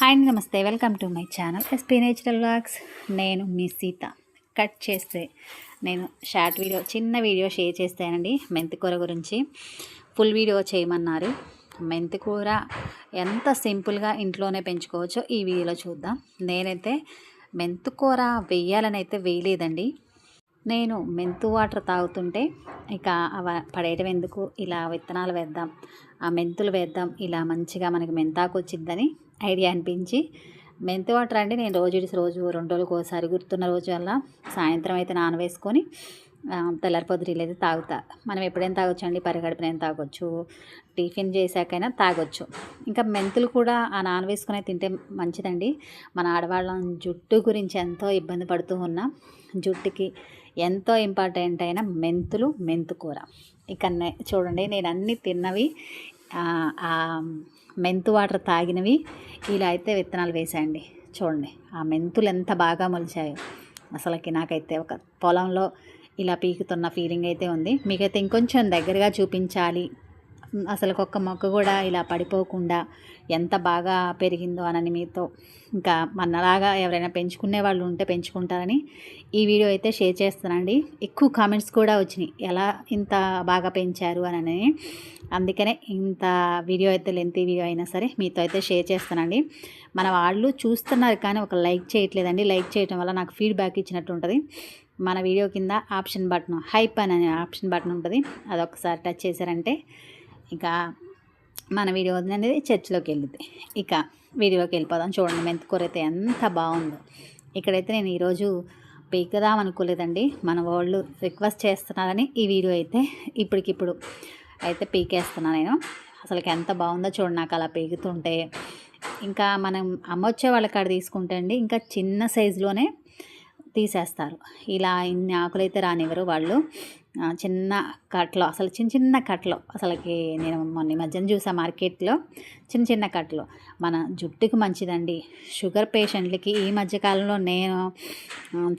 Hi నమస్తే. Welcome to my channel SP natural vlogs. నేను మీ సీత. కట్ చేస్తే నేను షార్ట్ వీడియో చిన్న వీడియో షేర్ చేస్తానండి మెంతికూర గురించి. ఫుల్ వీడియో చేయమన్నారు. మెంతికూర ఎంత సింపుల్గా ఇంట్లోనే పెంచుకోవచ్చో ఈ వీడియోలో చూద్దాం. నేనైతే మెంతికూర వేయాలని అయితే వేయలేదండి. నేను మెంతు వాటర్ తాగుతుంటే ఇక అవ పడేయడం ఎందుకు? ఇలా విత్తనాలు వేద్దాం ఆ మెంతులు వేద్దాం ఇలా మంచిగా మనకి మెంతాకు వచ్చిందని ఐడియా అనిపించి మెంతి వాటర్ అంటే నేను రోజు ఇడిసి రోజు రెండు రోజులకు ఒకసారి గుర్తున్న రోజు వల్ల సాయంత్రం అయితే నానవేసుకొని తెల్లారి అయితే తాగుతా. మనం ఎప్పుడైనా తాగొచ్చు అండి పరిగడిపిన తాగొచ్చు టిఫిన్ చేశాకైనా తాగొచ్చు. ఇంకా మెంతులు కూడా ఆ నానవేసుకునే తింటే మంచిదండి. మన ఆడవాళ్ళం జుట్టు గురించి ఎంతో ఇబ్బంది పడుతూ ఉన్నా జుట్టుకి ఎంతో ఇంపార్టెంట్ అయిన మెంతులు మెంతుకూర ఇక చూడండి నేను అన్నీ తిన్నవి మెంతు వాటర్ తాగినవి. ఇలా అయితే విత్తనాలు వేసాయండి చూడండి ఆ మెంతులు ఎంత బాగా మొలిచాయో. అసలుకి నాకైతే ఒక పొలంలో ఇలా పీకుతున్న ఫీలింగ్ అయితే ఉంది. మీకైతే ఇంకొంచెం దగ్గరగా చూపించాలి. అసలు ఒక్క మొక్క కూడా ఇలా పడిపోకుండా ఎంత బాగా పెరిగిందో అనని మీతో ఇంకా మనలాగా ఎవరైనా పెంచుకునే వాళ్ళు ఉంటే పెంచుకుంటారని ఈ వీడియో అయితే షేర్ చేస్తానండి ఎక్కువ కామెంట్స్ కూడా వచ్చినాయి. ఎలా ఇంత బాగా పెంచారు అని అందుకనే ఇంత వీడియో అయితే లెంత్ వీడియో అయినా సరే మీతో అయితే షేర్ చేస్తానండి. మన వాళ్ళు చూస్తున్నారు కానీ ఒక లైక్ చేయట్లేదండి. లైక్ చేయటం వల్ల నాకు ఫీడ్బ్యాక్ ఇచ్చినట్టు ఉంటుంది. మన వీడియో కింద ఆప్షన్ బటన్ హైప్ అని అనే ఆప్షన్ బటన్ ఉంటుంది. అదొకసారి టచ్ చేశారంటే ఇక మన వీడియో అనేది చర్చిలోకి వెళ్ళింది ఇక వీడియోకి వెళ్ళిపోదాం చూడండి మెంతికూర అయితే ఎంత బాగుందో. ఇక్కడైతే నేను ఈరోజు పీకుదాం అనుకోలేదండి. మన వాళ్ళు రిక్వెస్ట్ చేస్తున్నారని ఈ వీడియో అయితే ఇప్పటికిప్పుడు అయితే పీకేస్తున్నాను నేను. అసలుకి ఎంత బాగుందో చూడండి నాకు అలా పీకుతుంటే. ఇంకా మనం అమ్మొచ్చే వాళ్ళ కాడ తీసుకుంటే అండి ఇంకా చిన్న సైజులోనే తీసేస్తారు. ఇలా ఇన్ని ఆకులు అయితే రానివ్వరు వాళ్ళు. చిన్న కట్లో అసలు చిన్న చిన్న కట్లో. అసలుకి నేను మొన్న మధ్యన చూసా మార్కెట్లో చిన్న చిన్న కట్లో. మన జుట్టుకు మంచిదండి. షుగర్ పేషెంట్లకి ఈ మధ్యకాలంలో నేను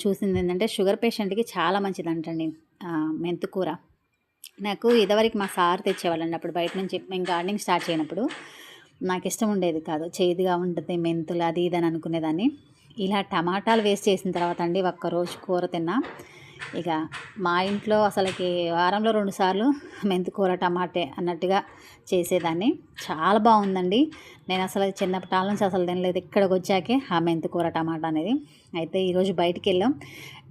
చూసింది ఏంటంటే షుగర్ పేషెంట్కి చాలా మంచిదంటండి మెంతుకూర నాకు ఇదివరకు మా సార్ తెచ్చేవాళ్ళండి. అప్పుడు బయట నుంచి మేము గార్డెనింగ్ స్టార్ట్ చేయనప్పుడు నాకు ఇష్టం ఉండేది కాదు. చేదుగా ఉంటుంది మెంతులు అది ఇది అని అనుకునేదాన్ని. ఇలా టమాటాలు వేస్ట్ చేసిన తర్వాత అండి ఒక్కరోజు కూర తిన్నా. ఇక మా ఇంట్లో అసలుకి వారంలో రెండు సార్లు మెంతికూర టమాటే అన్నట్టుగా చేసేదాన్ని. చాలా బాగుందండి. నేను అసలు చిన్నప్పటి నుంచి అసలు తినలేదు. ఇక్కడికి వచ్చాకే ఆ మెంతికూర టమాటా అనేది. అయితే ఈరోజు బయటికి వెళ్ళాం.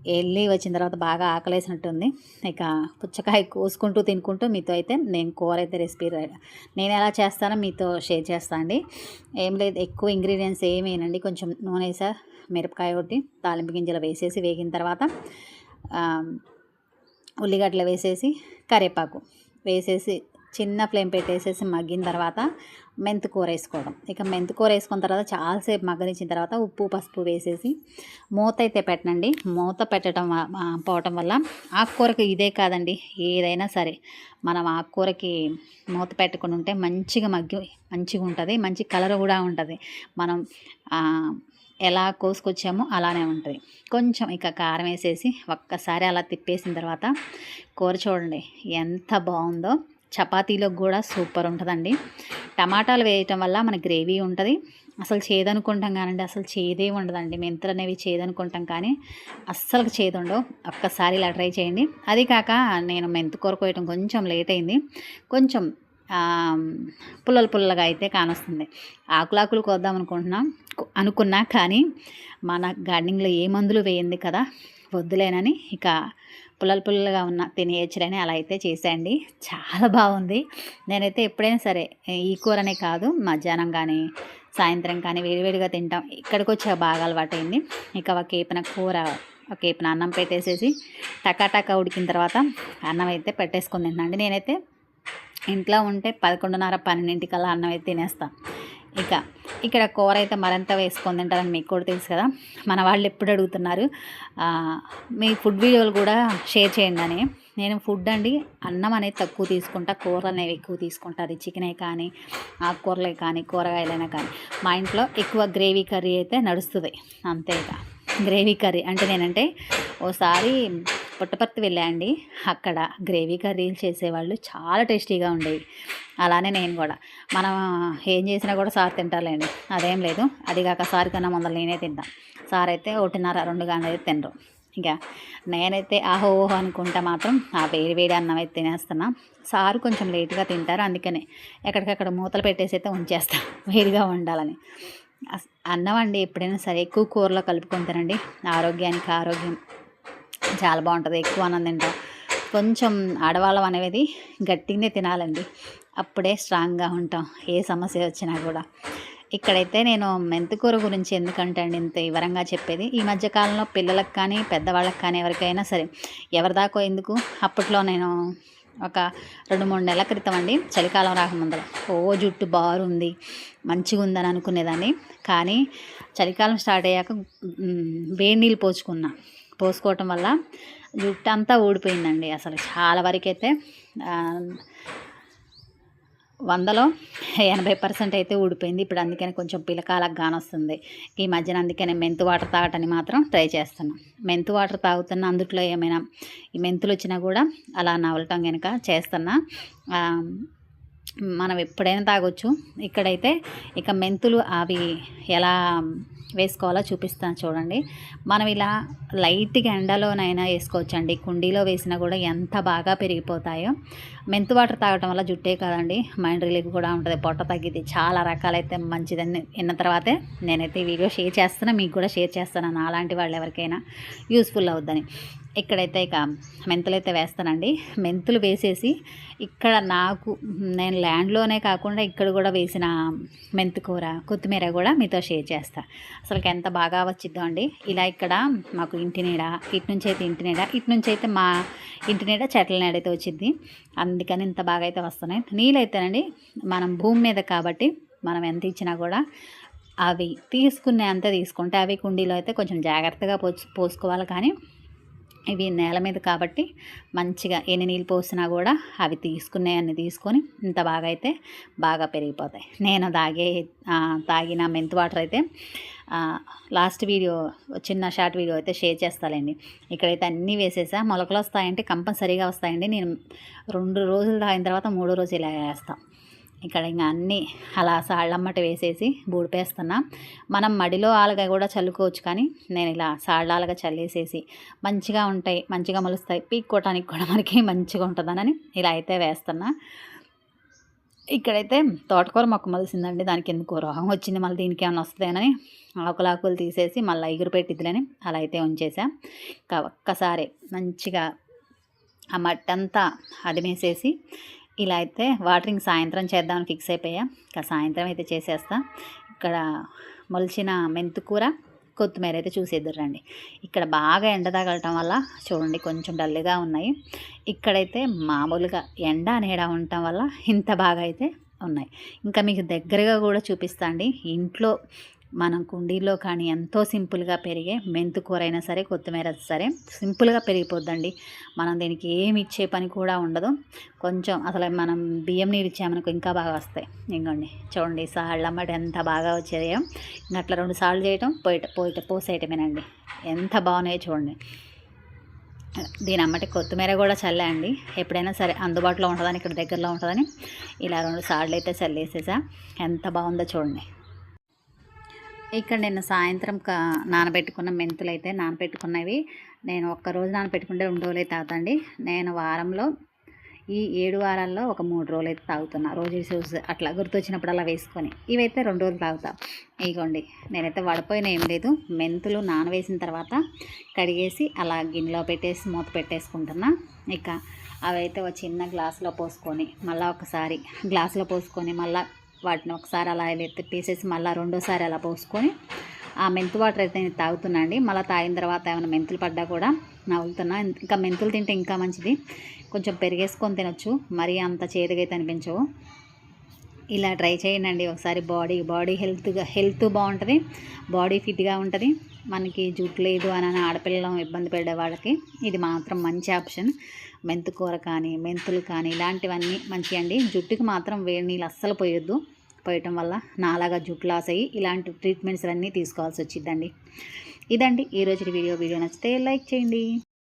వెళ్ళి వచ్చిన తర్వాత బాగా ఆకలేసినట్టుంది. ఇక పుచ్చకాయ కోసుకుంటూ తినుకుంటూ మీతో అయితే నేను కూర అయితే రెసిపీ నేను ఎలా చేస్తానో మీతో షేర్ చేస్తాను అండి. ఏం లేదు ఎక్కువ ఇంగ్రీడియంట్స్ ఏమేనండి కొంచెం నూనె వేసా మిరపకాయ ఒకటి తాలింపు గింజలు వేసేసి వేగిన తర్వాత ఉల్లిగడ్డలు వేసేసి కరివేపాకు వేసేసి చిన్న ఫ్లేమ్ పెట్టేసేసి మగ్గిన తర్వాత మెంతి కూర వేసుకోవడం. ఇక మెంతి కూర వేసుకున్న తర్వాత చాలాసేపు మగ్గనిచ్చిన తర్వాత ఉప్పు పసుపు వేసేసి మూత అయితే పెట్టనండి. మూత పెట్టడం పోవటం వల్ల ఆకుకూరకి ఇదే కాదండి. ఏదైనా సరే మనం ఆకుకూరకి మూత పెట్టుకుని ఉంటే మంచిగా మగ్గి మంచిగా ఉంటుంది మంచి కలర్ కూడా ఉంటుంది. మనం ఎలా కోసుకొచ్చామో అలానే ఉంటుంది. కొంచెం ఇక కారం వేసేసి ఒక్కసారి అలా తిప్పేసిన తర్వాత కూర చూడండి ఎంత బాగుందో. చపాతీలో కూడా సూపర్ ఉంటుందండి. టమాటాలు వేయటం వల్ల మన గ్రేవీ ఉంటుంది. అసలు చేదనుకుంటాం కానండి అసలు చేదే ఉండదండి. మెంతులు అనేవి చేదనుకుంటాం కానీ అస్సలు చేదుండవు. ఒక్కసారి ఇలా ట్రై చేయండి. అది కాక నేను మెంతు కూర కోయటం కొంచెం లేట్ అయింది. కొంచెం పుల్లలు పుల్లగా అయితే కానొస్తుంది. ఆకులాకులు కోద్దాం అనుకుంటున్నాం. అనుకున్నా కానీ మన గార్డెనింగ్లో ఏ మందులు వేయింది కదా వద్దులేనని ఇక పుల్లలు పుల్లలుగా ఉన్న తినేయచ్చులని అలా అయితే చేసేయండి చాలా బాగుంది. నేనైతే ఎప్పుడైనా సరే ఈ కూరనే కాదు మధ్యాహ్నం కానీ సాయంత్రం కానీ వేడివేడిగా తింటాం. ఇక్కడికి వచ్చి బాగా అలవాటైంది. ఇక ఒక కేపిన కూర ఒక కేపిన అన్నం పెట్టేసేసి టకాటకా ఉడికిన తర్వాత అన్నం అయితే పెట్టేసుకుని తింటానండి నేనైతే ఇంట్లో ఉంటే పదకొండున్నర పన్నెండింటికల్లా అన్నం అయితే తినేస్తాం. ఇక ఇక్కడ కూర అయితే మరింత వేసుకొని తింటారని మీకు కూడా తెలుసు కదా. మన వాళ్ళు ఎప్పుడు అడుగుతున్నారు మీ ఫుడ్ వీడియోలు కూడా షేర్ చేయండి అని. నేను ఫుడ్ అండి అన్నం అనేది తక్కువ తీసుకుంటా కూరలు అనేవి ఎక్కువ తీసుకుంటా. అది చికెనే కానీ ఆకుకూరలే కానీ కూరగాయలైనా కానీ. మా ఇంట్లో ఎక్కువ గ్రేవీ కర్రీ అయితే నడుస్తుంది. అంతే ఇక. గ్రేవీ కర్రీ అంటే నేనంటే ఓసారి పుట్టపర్తి వెళ్ళండి అక్కడ గ్రేవీ కర్రీలు చేసేవాళ్ళు చాలా టేస్టీగా ఉండేవి. అలానే నేను కూడా. మనం ఏం చేసినా కూడా సార్ తింటారులేండి. అదేం లేదు. అది కాక సార్ కన్నా ముందర నేనే తింటాను సార్ అయితే ఒకటిన్నర రెండు కానీ అయితే తినరు. ఇంకా నేనైతే ఆహో ఓహో అనుకుంటా మాత్రం ఆ వేడి వేడి అన్నం అయితే తినేస్తున్నా. సారు కొంచెం లేట్గా తింటారు. అందుకనే ఎక్కడికక్కడ మూతలు పెట్టేసి అయితే ఉంచేస్తా. వేడిగా ఉండాలని. అస్- అన్నం అండి ఎప్పుడైనా సరే ఎక్కువ కూరలో కలుపుకొని తినండి. ఆరోగ్యానికి ఆరోగ్యం. చాలా బాగుంటుంది ఎక్కువ అన్నం తింటాం. కొంచెం ఆడవాళ్ళం అనేది గట్టిగానే తినాలండి. అప్పుడే స్ట్రాంగ్గా ఉంటాం ఏ సమస్య వచ్చినా కూడా. ఇక్కడైతే నేను మెంతికూర గురించి ఎందుకంటే అండి ఇంత వివరంగా చెప్పేది. ఈ మధ్యకాలంలో పిల్లలకు కానీ పెద్దవాళ్ళకి కానీ ఎవరికైనా సరే ఎవరిదాకో ఎందుకు? అప్పట్లో నేను ఒక రెండు మూడు నెలల క్రితం అండి చలికాలం రాకముందర ఓ జుట్టు బారుంది మంచిగా ఉందని అనుకునేదాన్ని. కానీ చలికాలం స్టార్ట్ అయ్యాక వేడి నీళ్ళు పోచుకున్నా పోసుకోవటం వల్ల జుట్టు అంతా ఊడిపోయిందండి అసలు చాలా వరకు అయితే వందలో ఎనభై పర్సెంట్ అయితే ఊడిపోయింది. ఇప్పుడు అందుకని కొంచెం పిలకాలకు కానొస్తుంది ఈ మధ్యన అందుకని మెంతు వాటర్ తాగటని మాత్రం ట్రై చేస్తున్నాను మెంతు వాటర్ తాగుతున్నా అందుట్లో ఏమైనా ఈ మెంతులు వచ్చినా కూడా అలా నవలటం కనుక చేస్తున్నా. మనం ఎప్పుడైనా తాగొచ్చు. ఇక్కడైతే ఇక మెంతులు అవి ఎలా వేసుకోవాలో చూపిస్తాను చూడండి. మనం ఇలా లైట్గా ఎండలోనైనా వేసుకోవచ్చండి. కుండీలో వేసినా కూడా ఎంత బాగా పెరిగిపోతాయో. మెంతు వాటర్ తాగటం వల్ల జుట్టే కాదండి. మైండ్ రిలీఫ్ కూడా ఉంటుంది. పొట్ట తగ్గిద్ది. చాలా రకాలైతే మంచిదని విన్న తర్వాతే నేనైతే ఈ వీడియో షేర్ చేస్తున్నా. మీకు కూడా షేర్ చేస్తాను. అలాంటి వాళ్ళు ఎవరికైనా యూస్ఫుల్ అవుద్దని. ఇక్కడైతే ఇక మెంతులు అయితే వేస్తానండి. మెంతులు వేసేసి ఇక్కడ నాకు నేను ల్యాండ్లోనే కాకుండా ఇక్కడ కూడా వేసిన మెంతికూర కొత్తిమీర కూడా మీతో షేర్ చేస్తా. అసలుకి ఎంత బాగా వచ్చిద్దో అండి. ఇలా ఇక్కడ మాకు ఇంటి నీడ ఇటు నుంచి అయితే ఇంటి నీడ ఇటు నుంచి అయితే మా ఇంటి నీడ చెట్ల నీడ అయితే వచ్చింది. అందుకని ఇంత బాగా అయితే వస్తున్నాయి. నీళ్ళైతేనండి మనం భూమి మీద కాబట్టి మనం ఎంత ఇచ్చినా కూడా అవి తీసుకునే అంత తీసుకుంటే అవి కుండీలో అయితే కొంచెం జాగ్రత్తగా పోసుకోవాలి. కానీ ఇవి నేల మీద కాబట్టి మంచిగా ఎన్ని నీళ్ళు పోసినా కూడా అవి తీసుకునే తీసుకొని ఇంత బాగా అయితే బాగా పెరిగిపోతాయి. నేను తాగే తాగిన మెంతు వాటర్ అయితే లాస్ట్ వీడియో చిన్న షార్ట్ వీడియో అయితే షేర్ చేస్తానండి ఇక్కడైతే అన్నీ వేసేసా. మొలకలు వస్తాయంటే కంపల్సరీగా వస్తాయండి. నేను రెండు రోజులు తాగిన తర్వాత మూడో రోజు ఇలా వేస్తాను ఇక్కడ ఇంకా అన్నీ అలా సాళ్ళమ్మట వేసేసి బూడిపేస్తున్నా. మనం మడిలో ఆలుగా కూడా చల్లుకోవచ్చు కానీ నేను ఇలా సాళ్ళాలుగా చల్లేసేసి మంచిగా ఉంటాయి మంచిగా మొలుస్తాయి పీక్కోవటానికి కూడా మనకి మంచిగా ఉంటుందనని ఇలా అయితే వేస్తున్నా. ఇక్కడైతే తోటకూర మొక్క మొలిసిందండి దానికి ఎందుకు రోగం వచ్చింది మళ్ళీ దీనికి ఏమైనా వస్తుందేనని ఆకులాకులు తీసేసి మళ్ళీ ఎగురు పెట్టిద్దులని అలా అయితే ఉంచేసా. ఇంకా ఒక్కసారి మంచిగా ఆ మట్టంతా అదిమేసేసి ఇలా అయితే వాటరింగ్ సాయంత్రం చేద్దామని ఫిక్స్ అయిపోయా. ఇంకా సాయంత్రం అయితే చేసేస్తా. ఇక్కడ మొలిచిన మెంతుకూర కొత్తిమీర అయితే చూసేద్దరు రండి ఇక్కడ బాగా ఎండ తగలటం వల్ల చూడండి కొంచెం డల్గా ఉన్నాయి. ఇక్కడైతే మామూలుగా ఎండ నీడ ఉండటం వల్ల ఇంత బాగా అయితే ఉన్నాయి. ఇంకా మీకు దగ్గరగా కూడా చూపిస్తా అండి. ఇంట్లో మనం కుండీలో కానీ ఎంతో సింపుల్గా పెరిగే మెంతుకూర అయినా సరే కొత్తిమీర సరే సింపుల్గా పెరిగిపోద్దండి. మనం దీనికి ఏమి ఇచ్చే పని కూడా ఉండదు. కొంచెం అసలు మనం బియ్యం నీరు ఇచ్చామనుకో ఇంకా బాగా వస్తాయి. ఇంకోండి చూడండి సాళ్ళు అమ్మటి ఎంత బాగా వచ్చాయో. ఇంకా అట్లా రెండు సార్లు చేయటం పోయిట పోయిట పోసేయటమేనండి. ఎంత బాగున్నాయో చూడండి. దీని అమ్మటి కొత్తిమీర కూడా చల్లే అండి ఎప్పుడైనా సరే అందుబాటులో ఉంటుందని ఇక్కడ దగ్గరలో ఉంటుందని ఇలా రెండు సార్లు అయితే చల్లేసేసా. ఎంత బాగుందో చూడండి. ఇక్కడ నేను సాయంత్రం క నానబెట్టుకున్న మెంతులు అయితే నానబెట్టుకున్నవి. నేను ఒక్క రోజు నానబెట్టుకుంటే రెండు రోజులు అయితే తాగుతండి. నేను వారంలో ఈ ఏడు వారాల్లో ఒక మూడు రోజులు అయితే తాగుతున్నా. రోజు చూసి అట్లా గుర్తొచ్చినప్పుడు అలా వేసుకొని. ఇవైతే రెండు రోజులు తాగుతా. ఇగోండి నేనైతే వడపోయిన ఏం లేదు. మెంతులు నానవేసిన తర్వాత కడిగేసి అలా గిన్నెలో పెట్టేసి మూత పెట్టేసుకుంటున్నా. ఇక అవైతే ఒక చిన్న గ్లాసులో పోసుకొని మళ్ళీ ఒకసారి గ్లాసులో పోసుకొని మళ్ళీ వాటిని ఒకసారి అలా ఇలా పీసేసి మళ్ళీ రెండోసారి అలా పోసుకొని ఆ మెంతు వాటర్ అయితే నేను తాగుతున్నా అండి. మళ్ళీ తాగిన తర్వాత ఏమైనా మెంతులు పడ్డా కూడా నవ్వుతున్నా ఇంకా మెంతులు తింటే ఇంకా మంచిది. కొంచెం పెరిగేసుకొని తినొచ్చు. మరీ అంత చేదుగా అయితే అనిపించవు. ఇలా ట్రై చేయండి ఒకసారి బాడీ బాడీ హెల్త్గా హెల్త్ బాగుంటుంది. బాడీ ఫిట్గా ఉంటుంది. మనకి జుట్టు లేదు అని అని ఆడపిల్లలు ఇబ్బంది పడే వాళ్ళకి ఇది మాత్రం మంచి ఆప్షన్. మెంతుకూర కానీ మెంతులు కానీ ఇలాంటివన్నీ మంచి అండి. జుట్టుకి మాత్రం వేడి నీళ్ళు అస్సలు పోయొద్దు. పోయటం వల్ల నాలాగా జుట్టు లాస్ అయ్యి ఇలాంటి ట్రీట్మెంట్స్ అన్నీ తీసుకోవాల్సి వచ్చిందండి ఇదండి. ఈరోజు వీడియో. వీడియో నచ్చితే లైక్ చేయండి.